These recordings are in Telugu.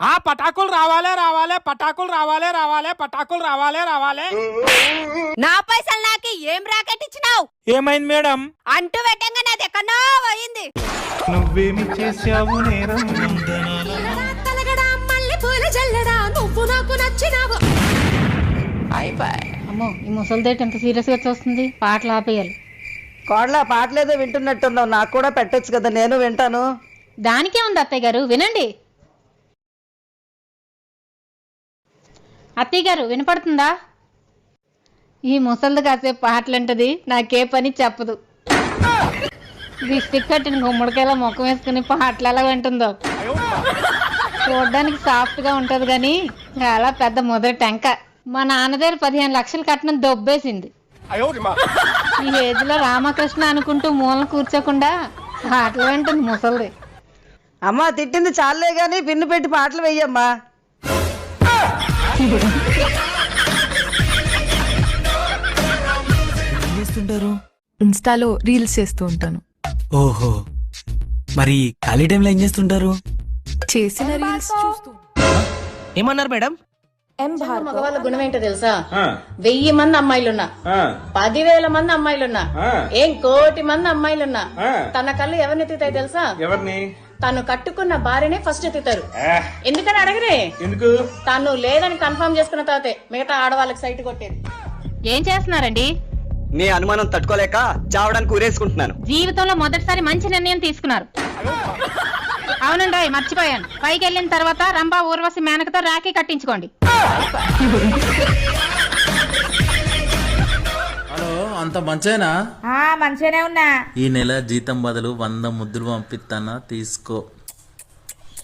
ఆ పటాకులు రావాలే రావాలే పటాకులు రావాలే రావాలే పటాకులు రావాలే రావాలే. నా పైసలు నాకి ఏం రాకెట్ ఇచ్చినావు? ఏమైంది మేడం? అంటూ పెట్టంగా నాది ఎక్కడో పోయింది. నువ్వేమి చేశావు నేరం? నువ్వు నాకు నచ్చినావు. అమ్మో ఈ ముసలిదేటి ఎంత సీరియస్గా చూస్తుంది? పాటలు ఆపేయాలి. కోడల పాటలేదో వింటున్నట్టున్నావు నాకు కూడా పెట్టొచ్చు కదా నేను వింటాను. దానికే ఉంది అత్తయ్య గారు? వినండి. అత్తయ్య గారు వినపడుతుందా? ఈ ముసలిది కాసేపు పాటలంటది నాకే పని చెప్పదు. ఇది స్టిక్ కట్టిన గుమ్మడికాయల ముఖం వేసుకుని పాటలు ఎలా వింటుందో. చూడడానికి సాఫ్ట్గా ఉంటుంది కానీ చాలా పెద్ద మొదటి టెంక. మా నాన్నగారు పదిహేను లక్షలు కట్టిన దొబ్బేసింది. ఈ ఏజ్లో రామకృష్ణ అనుకుంటూ మూలన కూర్చోకుండా పాటలు వింటుంది ముసలిది. అమ్మా తిట్టింది చాలే కానీ పిన్ను పెట్టి పాటలు వెయ్యమ్మా. ఏం చేస్తుంటారు? ఇన్స్టాలో రీల్స్ చేస్తూ ఉంటాను. ఓహో. మరి ఖాళీ టైంలో ఏం చేస్తుంటారు? చేసిన రీల్స్ చూస్తూ ఏమన్నారు మేడం? మగవాళ్ళ గుణం ఏంటో తెలుసా? వెయ్యి మంది అమ్మాయిలున్నా. పదివేల మంది అమ్మాయిలున్నా. ఏం కోటి మంది అమ్మాయిలున్నా. తన కళ్ళు ఎవరిని ఎత్తుతాయి తెలుసా? ఎవరిని? తను కట్టుకున్న భార్యనే ఫస్ట్ ఎత్తుతారు ఎందుకని అడగరే? ఎందుకు? తను లేదని కన్ఫర్మ్ చేసుకున్న తర్వాతే మిగతా ఆడవాళ్ళకి సైట్ కొట్టేది. ఏం చేస్తున్నారండి? నీ అనుమానం తట్టుకోలేక చావడానికి ఊరేసుకుంటున్నాను. జీవితంలో మొదటిసారి మంచి నిర్ణయం తీసుకున్నారు. అవునండి మర్చిపోయాను. పైకి వెళ్ళిన తర్వాత రంభా ఊర్వశి మేనకతో రాఖీ కట్టించుకోండి. మంచేనా? మంచిగానే ఉన్నా. ఈ నెల జీతం బదులు వంద ముద్దులు పంపిస్తానా తీసుకో.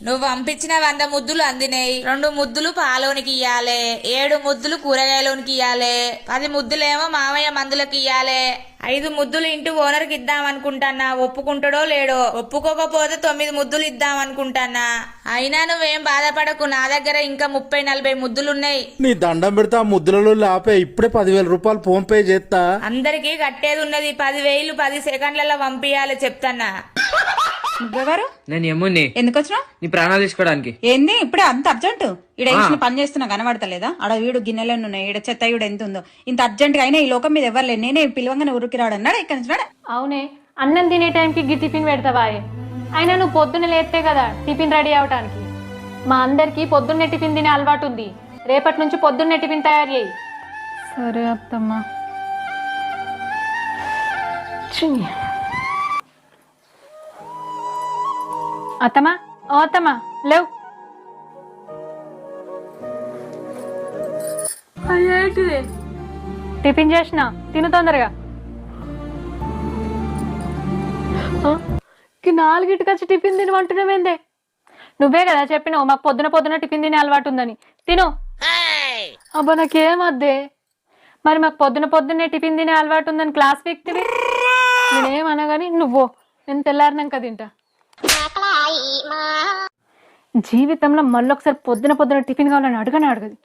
నువ్వు పంపించిన వంద ముద్దులు అందినాయి. రెండు ముద్దులు పాలోనికి ఇయ్యాలే. ఏడు ముద్దులు కూరగాయలోనికి ఇయ్యాలే. పది ముద్దులేమో మామయ్య మందులకు ఇయ్యాలే. ఐదు ముద్దులు ఇంటి ఓనర్కి ఇద్దాం అనుకుంటానా ఒప్పుకుంటాడో లేడో? ఒప్పుకోకపోతే తొమ్మిది ముద్దులు ఇద్దాం అనుకుంటానా అయినా నువ్వేం బాధపడకు. నా దగ్గర ఇంకా ముప్పై నలభై ముద్దులున్నాయి. నీ దండం పెడితే ముద్దులలో లాపే. ఇప్పుడే పదివేల రూపాయలు ఫోన్ పే చేస్తా. అందరికీ కట్టేది ఉన్నది. పది వేలు పది సెకండ్లలో పంపియాలి చెప్తానా నువ్వెవరు నేను ఎమ్ముని ఎందుకు వచ్చినావు? నీ ప్రాణాలు తీసుకోవడానికి. ఏంది? ఇప్పుడే అంత అర్జెంట్? ఈడ వేసిన పని చేస్తున్నా కనబడతలేదా? ఆడ వీడు గిన్నెలు ఉన్నాయి ఈడ చెత్త ఈడ ఎంత ఉందో. ఇంత అర్జెంట్గా అయినా ఈ లోకం మీద ఎవరు లేరు. నేనే పిలవంగానే ఊరికి రాడన్నాడు ఇక్కడ నుంచి రాడా? అవునే. అన్నం తినే టైంకి గి టిఫిన్ పెడతావా? అయినా నువ్వు పొద్దున్న లేస్తే కదా టిఫిన్ రెడీ అవటానికి. మా అందరికి పొద్దున్నే టిఫిన్ తినే అలవాటు ఉంది. రేపటి నుంచి పొద్దున్నే టిఫిన్ తయారు చేయి. సరే అత్తమ్మా. అత్తమ్మా ఓ అత్తమ్మా లేవు. ఏంటిది టిఫిన్ చేసిన తిను తొందరగా. నాలుగింటికి వచ్చి టిఫిన్ తినమంటున్నావేందే నువ్వే కదా చెప్పినావు మాకు పొద్దున పొద్దున టిఫిన్ తినే అలవాటు ఉందని తిను. అబ్బా నాకేమద్దే? మరి మాకు పొద్దున పొద్దున్నే టిఫిన్ తినే అలవాటు ఉందని క్లాస్ వ్యక్తివి? నేనేమనగాని నువ్వు నేను తెల్లారినాక తింటా. జీవితంలో మళ్ళొకసారి పొద్దున పొద్దున టిఫిన్ కావాలని అడగనే అడగదు.